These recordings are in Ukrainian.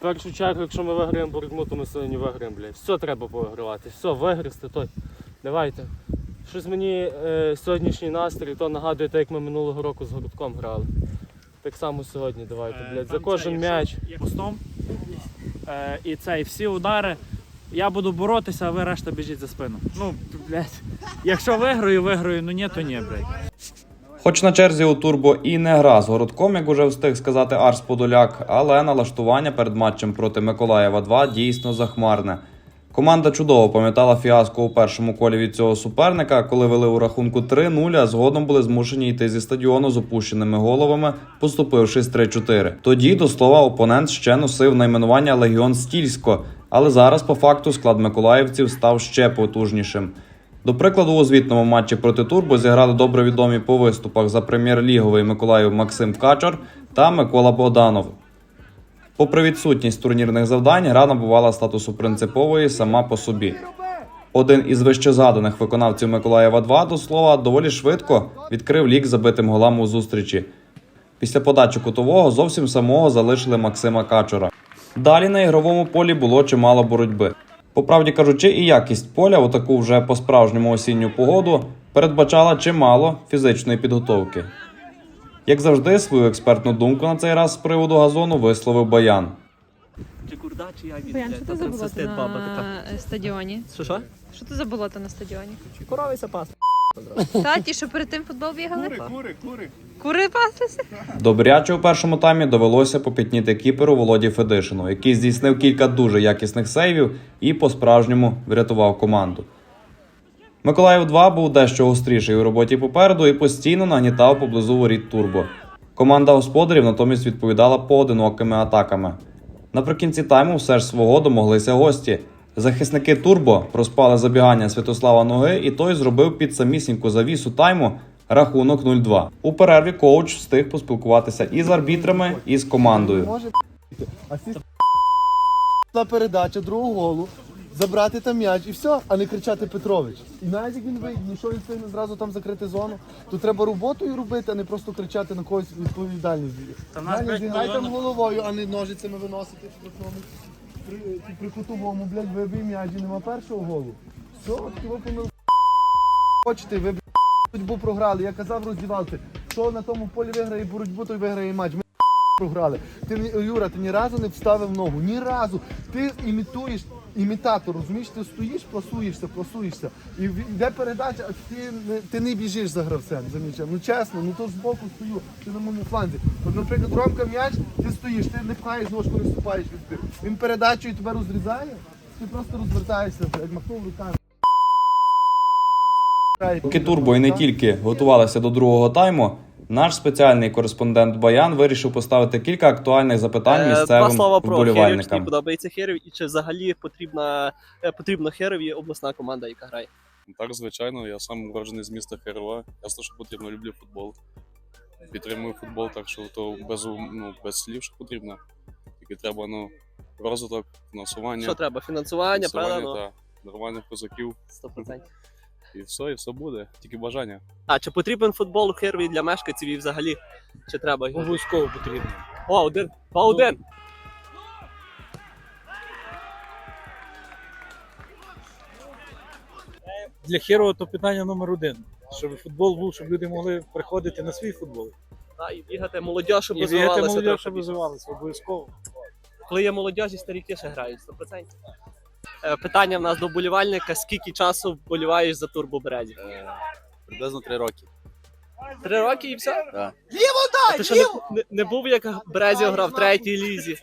В першу чергу, якщо ми виграємо боротьбу, то ми сьогодні виграємо, блядь. Все треба повигравати. Все, виграсти, той. Давайте. Щось мені е, сьогоднішній настрій, то нагадує те, як ми минулого року з городком грали. Так само сьогодні давайте, Е, блядь. За там кожен це, м'яч. якщо є. Е, і це, і всі удари. Я буду боротися, а ви решта біжіть за спину. Ну, блядь. Якщо виграю, виграю, ну ні, то ні, блядь. Хоч на черзі у турбо і не гра з городком, як уже встиг сказати Арс Подоляк, але налаштування перед матчем проти Миколаєва 2 дійсно захмарне. Команда чудово пам'ятала фіаско у першому колі від цього суперника, коли вели у рахунку 3-0, а згодом були змушені йти зі стадіону з опущеними головами, поступившись 3-4. Тоді, до слова, опонент ще носив найменування Легіон Стільсько, але зараз по факту склад миколаївців став ще потужнішим. До прикладу, у звітному матчі проти Турбо зіграли добре відомі по виступах за прем'єр-ліговий Миколаїв Максим Качар та Микола Богданов. Попри відсутність турнірних завдань, гра набувала статусу принципової сама по собі. Один із вищезгаданих виконавців Миколаєва 2, до слова, доволі швидко відкрив лік забитим голам у зустрічі. Після подачі кутового зовсім самого залишили Максима Качура. Далі на ігровому полі було чимало боротьби. По правді кажучи, і якість поля у таку вже по-справжньому осінню погоду передбачала чимало фізичної підготовки. Як завжди, свою експертну думку на цей раз з приводу газону висловив Баян. Чи курда, чи я Боян, що ти забула на стадіоні? Що що? Що забула за на стадіоні? Коровиця пас. Та, ті, що перед тим футбол бігали? Кури, кури, кури. Кури паслися? Добряче у першому таймі довелося попітніти кіперу Володі Федишину, який здійснив кілька дуже якісних сейвів і по-справжньому врятував команду. Миколаїв 2 був дещо гостріший у роботі попереду і постійно нагнітав поблизу воріт турбо. Команда господарів натомість відповідала поодинокими атаками. Наприкінці тайму все ж свого домоглися гості. Захисники Турбо проспали забігання Святослава Ноги, і той зробив під самісіньку завісу тайму рахунок 0-2. У перерві коуч встиг поспілкуватися і з арбітрами, і з командою. може а ці передача другого голу, забрати там м'яч і все, а не кричати Петрович. І навіть як він вийде, ну що він встигне зразу там закрити зону, то треба роботою робити, а не просто кричати на когось відповідальність. Та нас, блядь, зіграй там головою, а не ножицями виносити штрафному. При, кутовому, блядь, вибий м'яч і нема першого голу. Все, от його помил. Хочете, ви блядь, боротьбу програли. Я казав роздівалки, що на тому полі виграє боротьбу, той виграє матч. Ми програли. Ти Юра, ти ні разу не вставив ногу. Ні разу. Ти імітуєш імітатор, розумієш, ти стоїш, пласуєшся, пласуєшся. І йде передача, а ти ти не біжиш за гравцем, за м'ячем. Ну чесно, ну то ж збоку стою, ти на моєму фланзі. От, наприклад, Ромка м'яч, ти стоїш, ти не пхаєш ножку, не вступаєш від тих. Він передачу і тебе розрізає, ти просто розвертаєшся, блядь, махнув руками. Поки Турбо і не тільки готувалися до другого тайму, наш спеціальний кореспондент Баян вирішив поставити кілька актуальних запитань Е, Два місцевим слова про Херів, чи подобається Херів, і чи взагалі потрібна, е, потрібна Херові обласна команда, яка грає. Так, звичайно, я сам уроджений з міста Херова. Ясно, що потрібно, люблю футбол. Підтримую футбол, так що то без, ну, без слів, що потрібно. Тільки треба ну, розвиток, фінансування, Що треба? Фінансування, правда? Ну, та, нормальних козаків. 100%. І все, і все буде. Тільки бажання. А чи потрібен футбол у Херові для мешканців і взагалі? Чи треба? Обов'язково потрібно. О, один, два, один. Для Херова то питання номер один. Щоб футбол був, щоб люди могли приходити на свій футбол. Та, і бігати молодь, щоб І бігати розвивалася молодь, трохи щоб більше. розвивалися, обов'язково. Коли є молодіжі, старіки ще грають 100%. Е, Питання в нас до болівальника: скільки часу вболіваєш за турбо Березі? Приблизно три роки. Три роки і все? Так. А ти що не, не, не був, як Березі грав в третій лізі,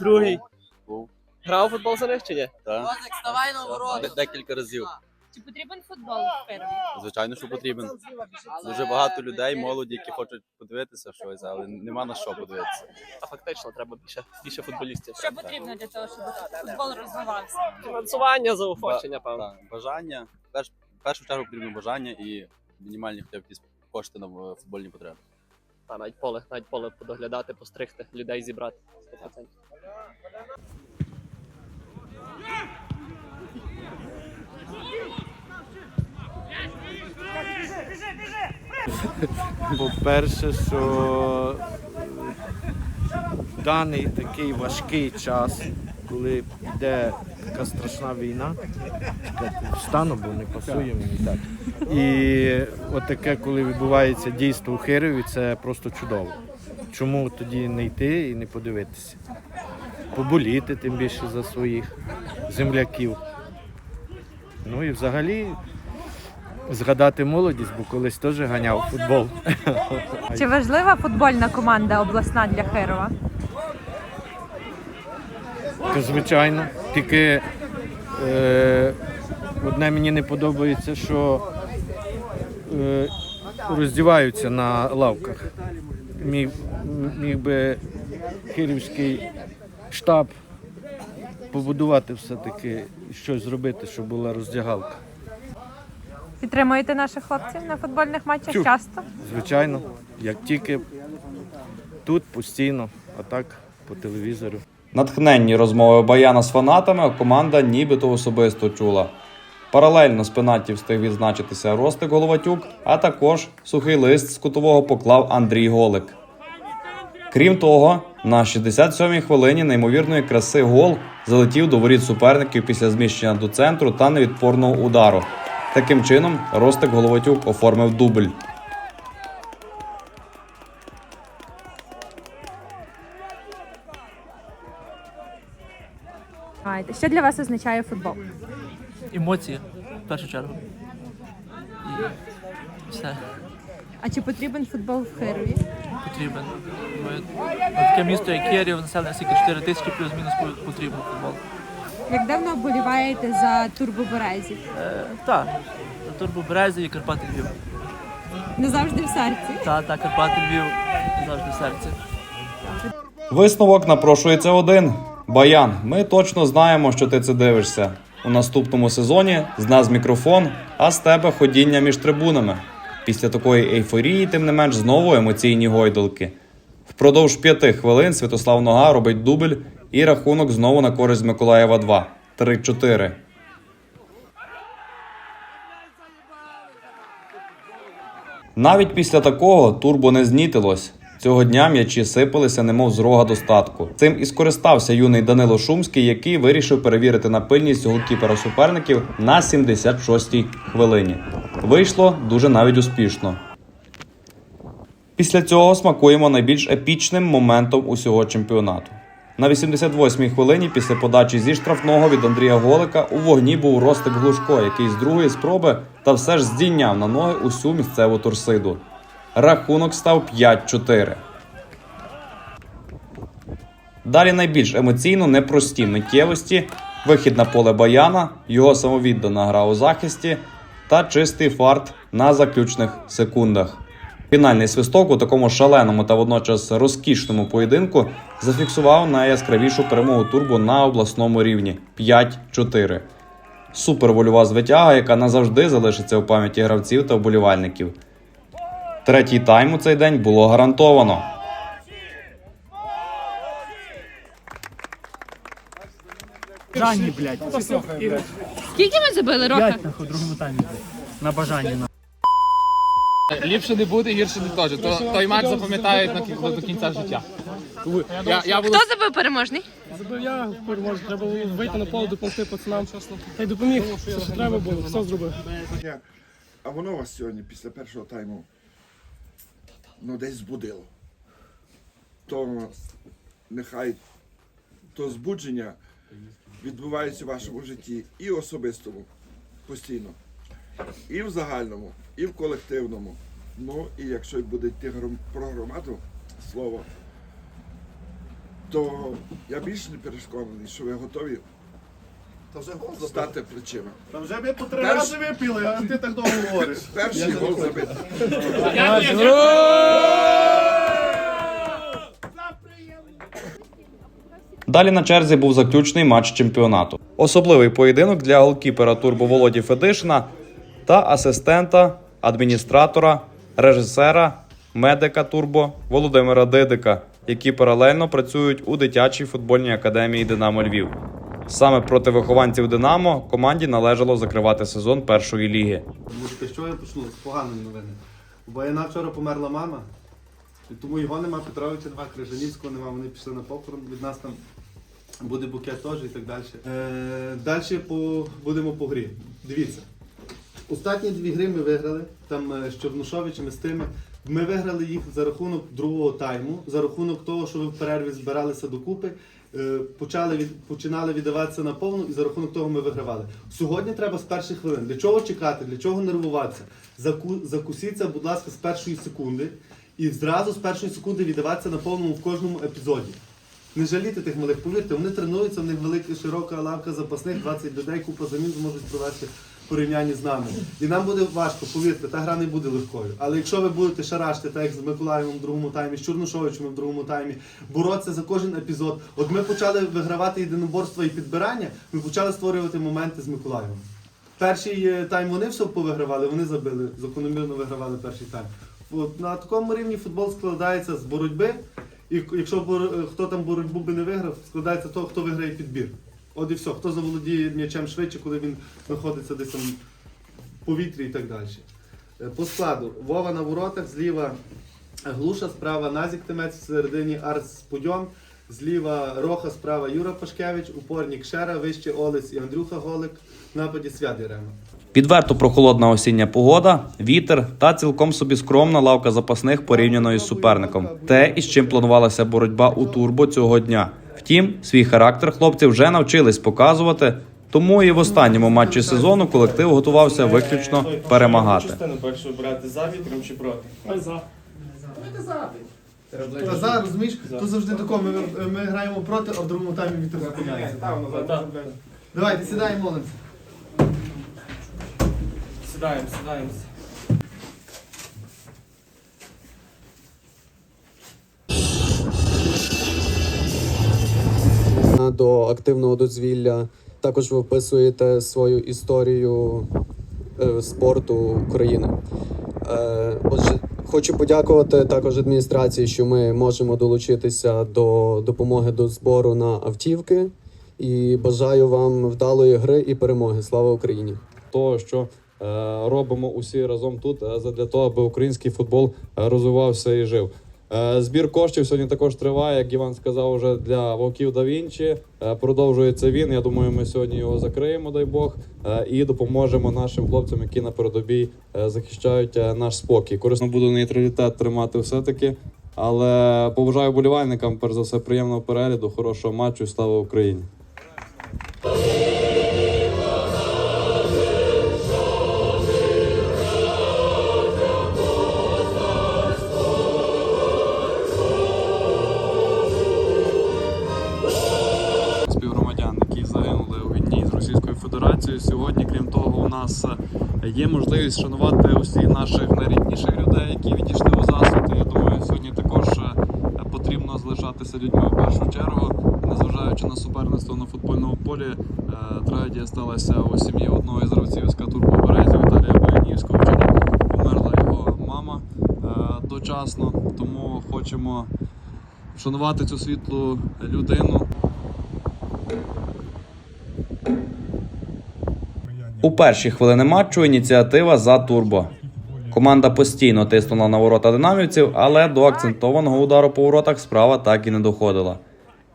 другий? Був. Грав у футбол за них чи ні? Так. Де- Декілька разів. Чи потрібен футбол в? Звичайно, що потрібен. Дуже багато людей, молоді, які хочуть подивитися щось, але нема на що подивитися. А фактично треба більше, більше футболістів. Що потрібно для того, щоб футбол розвивався? Фінансування, заохочення, певно. так, Бажання. Перш, в першу чергу потрібно бажання і мінімальні хоча б якісь кошти на футбольні потреби. А навіть поле, навіть поле подоглядати, постригти, людей зібрати. 100%. По-перше, що в даний такий важкий час, коли йде така страшна війна, встану, бо не пасує мені так. І от таке, коли відбувається дійство у Хирові, це просто чудово. Чому тоді не йти і не подивитися? Поболіти тим більше за своїх земляків. Ну і взагалі згадати молодість, бо колись теж ганяв футбол. Чи важлива футбольна команда обласна для Хирова? То, звичайно. Тільки е, одне мені не подобається, що е, роздіваються на лавках. Міг, міг би Київський штаб побудувати все-таки щось зробити, щоб була роздягалка. Підтримуєте наших хлопців на футбольних матчах Чу. часто? Звичайно, як тільки тут постійно, а так по телевізору. Натхненні розмови Баяна з фанатами команда нібито особисто чула. Паралельно з пенальтів встиг відзначитися Ростик Головатюк, а також сухий лист з кутового поклав Андрій Голик. Крім того, на 67-й хвилині неймовірної краси гол залетів до воріт суперників після зміщення до центру та невідпорного удару. Таким чином, Ростик Головатюк оформив дубль. Що для вас означає футбол? емоції в першу чергу. І все А чи потрібен футбол в Хирові? потрібен. Ми, таке місто, як Київ, населення скільки 4 тисячі плюс-мінус потрібен футбол. Як давно вболіваєте за турбоберезів? Е, так, Турбо Березі і Карпати Львів. Не завжди в серці. Та, та Карпати Львів завжди в серці. Висновок напрошується один. Баян, ми точно знаємо, що ти це дивишся. У наступному сезоні з нас мікрофон, а з тебе ходіння між трибунами. Після такої ейфорії, тим не менш, знову емоційні гойдалки. Впродовж п'яти хвилин Святослав Нога робить дубль і рахунок знову на користь Миколаєва 2. 3-4. Навіть після такого турбо не знітилось. Цього дня м'ячі сипалися, немов з рога достатку. Цим і скористався юний Данило Шумський, який вирішив перевірити на пильність голкіпера суперників на 76-й хвилині. Вийшло дуже навіть успішно. Після цього смакуємо найбільш епічним моментом усього чемпіонату. На 88-й хвилині після подачі зі штрафного від Андрія Голика у вогні був Ростик Глушко, який з другої спроби та все ж здійняв на ноги усю місцеву торсиду. Рахунок став 5-4. Далі найбільш емоційно непрості миттєвості, вихід на поле Баяна, його самовіддана гра у захисті та чистий фарт на заключних секундах. Фінальний свисток у такому шаленому та водночас розкішному поєдинку зафіксував найяскравішу перемогу турбо на обласному рівні 5-4. Супервольова звитяга, яка назавжди залишиться у пам'яті гравців та вболівальників. Третій тайм у цей день було гарантовано. Жанні, блядь. Скільки ми забили рока? нахуй, другому таймі. На бажанні. Ліпше не буде, гірше не теж. То, той матч запам'ятають на до кінця життя. Я, я буду Хто забив переможний? Забив я переможу, треба було вийти на поле, допомогти пацанам. Та й допоміг, все, що треба було, все зробив. А воно вас сьогодні після першого тайму ну, десь збудило. То нехай то збудження відбувається в вашому житті і особистому постійно, і в загальному, і в колективному. Ну і якщо буде йти про громаду слово, то я більше не переконаний, що ви готові Та вже гол стати плечима. Та вже ми по три Перш- рази випили, а ти так довго говориш. Перший гол забити. Далі на черзі був заключний матч чемпіонату. Особливий поєдинок для голкіпера Турбо Володі Федишина та асистента, адміністратора, режисера, медика Турбо Володимира Дидика, які паралельно працюють у дитячій футбольній академії Динамо Львів. Саме проти вихованців Динамо команді належало закривати сезон першої ліги. Що я почну з поганої новини? У Баяна вчора померла мама. І тому його нема, Петровича нема, Крижанівського нема, вони пішли на похорон. Від нас там буде букет теж і так далі. Е, далі по, будемо по грі. Дивіться. Останні дві гри ми виграли, там е, з Чорнушовичами, з тими. Ми виграли їх за рахунок другого тайму, за рахунок того, що ви в перерві збиралися докупи, е, почали від, починали віддаватися на повну, і за рахунок того ми вигравали. Сьогодні треба з перших хвилин. Для чого чекати, для чого нервуватися? Заку, закусіться, будь ласка, з першої секунди, і зразу з першої секунди віддаватися на повному в кожному епізоді. Не жалійте тих малих, повірте, вони тренуються, в них велика широка лавка запасних, 20 людей, купа замін зможуть провести порівнянні з нами. І нам буде важко, повірте, та гра не буде легкою. Але якщо ви будете шарашити, так як з Миколаєвим в другому таймі, з Чорнушовичем в другому таймі, боротися за кожен епізод. От ми почали вигравати єдиноборства і підбирання, ми почали створювати моменти з Миколаєвом. Перший е, тайм вони все повигравали, вони забили, закономірно вигравали перший тайм. От, на такому рівні футбол складається з боротьби. І якщо е, хто там боротьбу би не виграв, складається того, хто виграє підбір. От і все, хто заволодіє м'ячем швидше, коли він знаходиться десь там в повітрі і так далі. Е, По складу Вова на воротах, зліва Глуша, справа Назік Тимець, в середині Арс Пудьом, зліва Роха, справа Юра Пашкевич, упорник Шера, вище Олесь і Андрюха Голик, нападі Свят Єрема. Відверто прохолодна осіння погода, вітер та цілком собі скромна лавка запасних порівняно із суперником. Те, із чим планувалася боротьба у турбо цього дня. Втім, свій характер хлопці вже навчились показувати. Тому і в останньому матчі сезону колектив готувався виключно перемагати. Частину першу брати за вітром чи проти? За. Та зараз, розумієш, тут завжди тако, ми, ми граємо проти, а в другому таймі вітер зупиняється. Давайте, сідаємо, молимося. Сідаємо, сідаємо. до активного дозвілля. Також ви вписуєте свою історію е, спорту України. Е, Отже, хочу подякувати також адміністрації, що ми можемо долучитися до допомоги до збору на автівки. І бажаю вам вдалої гри і перемоги. Слава Україні! того, що е, робимо усі разом тут, задля того, аби український футбол розвивався і жив. Е, Збір коштів сьогодні також триває, як Іван сказав, вже для вовків да Вінчі. Е, Продовжується він. Я думаю, ми сьогодні його закриємо, дай Бог, е, і допоможемо нашим хлопцям, які на передовій захищають наш спокій. Корисно буду нейтралітет тримати все-таки. Але побажаю болівальникам, перш за все, приємного перегляду, хорошого матчу. Слава Україні! Нас е, є можливість шанувати усіх наших найрідніших людей, які відійшли у засуд. Я думаю, сьогодні також е, потрібно залишатися людьми в першу чергу. Незважаючи на суперництво на футбольному полі, е, трагедія сталася у сім'ї одного із гравців СК Турбо Березі Віталія Боянівського. Вчора померла його мама дочасно, тому хочемо вшанувати цю світлу людину. У перші хвилини матчу ініціатива за турбо. Команда постійно тиснула на ворота динамівців, але до акцентованого удару по воротах справа так і не доходила.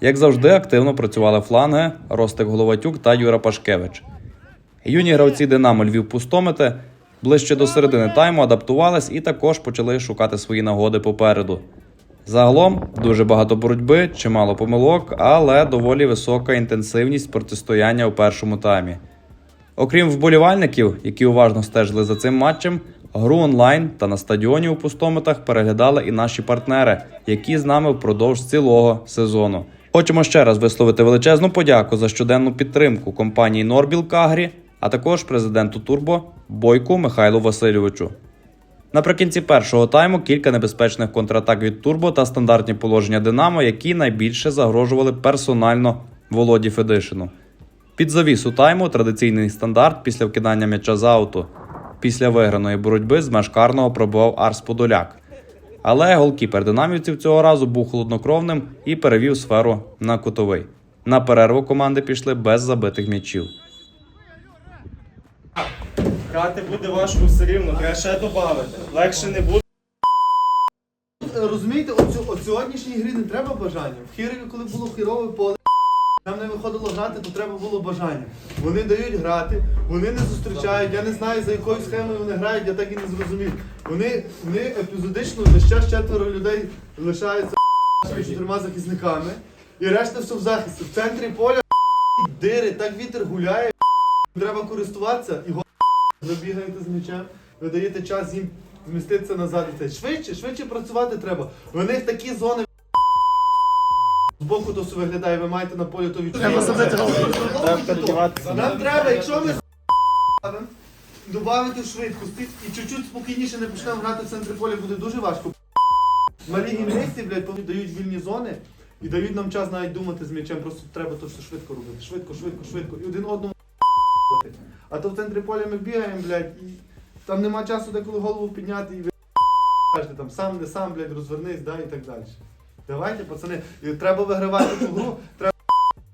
Як завжди, активно працювали фланги Ростик Головатюк та Юра Пашкевич. Юні гравці Динамо Львів пустомити ближче до середини тайму адаптувались і також почали шукати свої нагоди попереду. Загалом дуже багато боротьби, чимало помилок, але доволі висока інтенсивність протистояння у першому таймі. Окрім вболівальників, які уважно стежили за цим матчем, гру онлайн та на стадіоні у пустомитах переглядали і наші партнери, які з нами впродовж цілого сезону. Хочемо ще раз висловити величезну подяку за щоденну підтримку компанії Норбіл Кагрі, а також президенту Турбо Бойку Михайлу Васильовичу. Наприкінці першого тайму кілька небезпечних контратак від Турбо та стандартні положення Динамо, які найбільше загрожували персонально Володі Федишину. Під завісу тайму традиційний стандарт після вкидання м'яча з ауту. Після виграної боротьби з меж карного пробував Арс Подоляк. Але голкіпер динамівців цього разу був холоднокровним і перевів сферу на кутовий. На перерву команди пішли без забитих м'ячів. Грати буде важко все рівно, треба ще додати. Легше не буде. розумієте, от сьогоднішній грі не треба бажання. В Хірові, коли було хірове поле, нам не виходило грати, то треба було бажання. Вони дають грати, вони не зустрічають. Я не знаю, за якою схемою вони грають, я так і не зрозумів. Вони, вони епізодично десь час четверо людей лишаються з чотирма захисниками, і решта все в захисті. В центрі поля дири, так вітер гуляє, треба користуватися і го- з м'ячем, ви даєте час їм зміститися назад. і. Швидше, швидше працювати треба. У них такі зони. Збоку то все виглядає, ви маєте на полі то відчуття. Треба. Нам треба, якщо ми додати швидкості і чуть-чуть спокійніше не почнемо грати в центрі поля, буде дуже важко. Малі гімнасти, блядь, дають вільні зони і дають нам час навіть думати з м'ячем. Просто треба то все швидко робити. Швидко, швидко, швидко. І один одному А то в центрі поля ми бігаємо, блядь, і там нема часу деколи голову підняти і ви кажете, там сам не сам, блядь, розвернись, да, і так далі. Давайте, пацани, треба вигравати ту гру, треба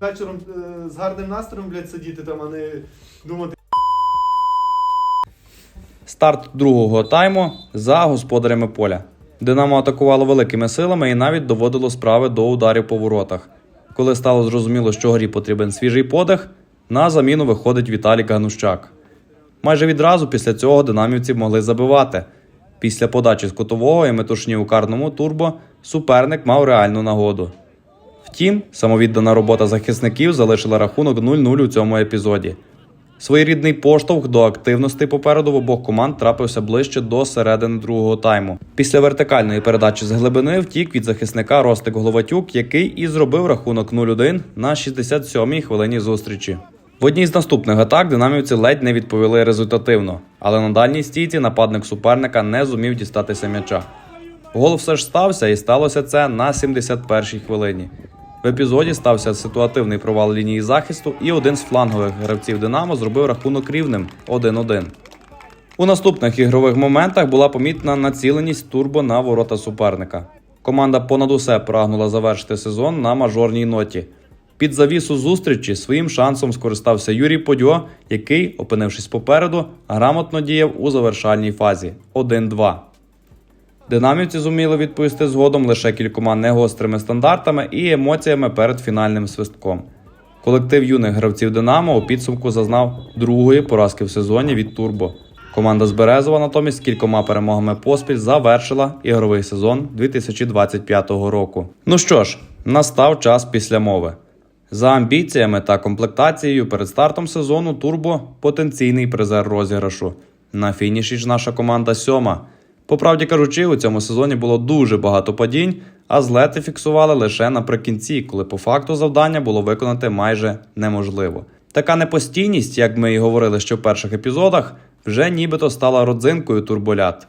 вечором е, з гарним настроєм, блядь, сидіти там, а не думати. Старт другого тайму за господарями поля. Динамо атакувало великими силами і навіть доводило справи до ударів по воротах. Коли стало зрозуміло, що грі потрібен свіжий подих, на заміну виходить Віталій Ганущак. Майже відразу після цього динамівці могли забивати. Після подачі з кутового і метушні у карному турбо суперник мав реальну нагоду. Втім, самовіддана робота захисників залишила рахунок 0-0 у цьому епізоді. Своєрідний поштовх до активності попереду в обох команд трапився ближче до середини другого тайму. Після вертикальної передачі з глибини втік від захисника Ростик Головатюк, який і зробив рахунок 0-1 на 67-й хвилині зустрічі. В одній з наступних атак динамівці ледь не відповіли результативно, але на дальній стійці нападник суперника не зумів дістатися м'яча. Гол все ж стався, і сталося це на 71-й хвилині. В епізоді стався ситуативний провал лінії захисту, і один з флангових гравців Динамо зробив рахунок рівним 1-1. У наступних ігрових моментах була помітна націленість турбо на ворота суперника. Команда понад усе прагнула завершити сезон на мажорній ноті. Під завісу зустрічі своїм шансом скористався Юрій Подьо, який, опинившись попереду, грамотно діяв у завершальній фазі 1-2. Динамівці зуміли відповісти згодом лише кількома негострими стандартами і емоціями перед фінальним свистком. Колектив юних гравців Динамо у підсумку зазнав другої поразки в сезоні від Турбо. Команда з Березова натомість кількома перемогами поспіль завершила ігровий сезон 2025 року. Ну що ж, настав час після мови. За амбіціями та комплектацією перед стартом сезону Турбо потенційний призер розіграшу. На фініші ж наша команда сьома. По правді кажучи, у цьому сезоні було дуже багато падінь, а злети фіксували лише наприкінці, коли по факту завдання було виконати майже неможливо. Така непостійність, як ми і говорили ще в перших епізодах, вже нібито стала родзинкою турболят.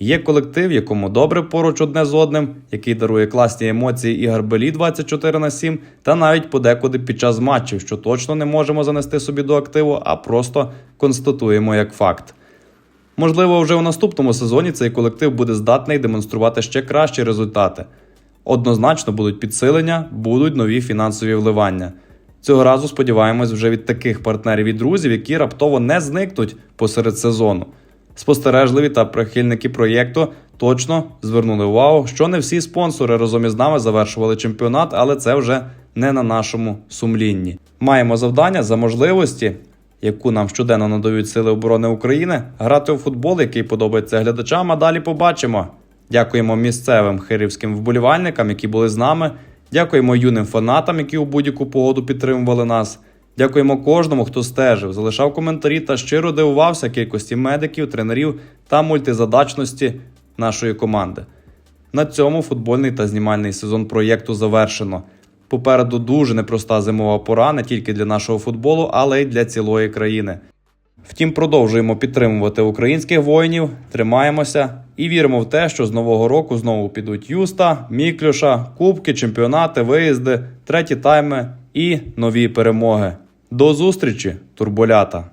Є колектив, якому добре поруч одне з одним, який дарує класні емоції і гарбелі 24 на 7, та навіть подекуди під час матчів, що точно не можемо занести собі до активу, а просто констатуємо як факт. Можливо, вже у наступному сезоні цей колектив буде здатний демонструвати ще кращі результати. Однозначно будуть підсилення, будуть нові фінансові вливання. Цього разу сподіваємось вже від таких партнерів і друзів, які раптово не зникнуть посеред сезону. Спостережливі та прихильники проєкту точно звернули увагу, що не всі спонсори разом із нами завершували чемпіонат, але це вже не на нашому сумлінні. Маємо завдання за можливості, яку нам щоденно надають Сили оборони України, грати у футбол, який подобається глядачам. А далі побачимо. Дякуємо місцевим хирівським вболівальникам, які були з нами. Дякуємо юним фанатам, які у будь-яку погоду підтримували нас. Дякуємо кожному, хто стежив, залишав коментарі та щиро дивувався кількості медиків, тренерів та мультизадачності нашої команди. На цьому футбольний та знімальний сезон проєкту завершено. Попереду дуже непроста зимова пора не тільки для нашого футболу, але й для цілої країни. Втім, продовжуємо підтримувати українських воїнів, тримаємося і віримо в те, що з нового року знову підуть Юста, Міклюша, кубки, чемпіонати, виїзди, треті тайми і нові перемоги. До зустрічі, турболята!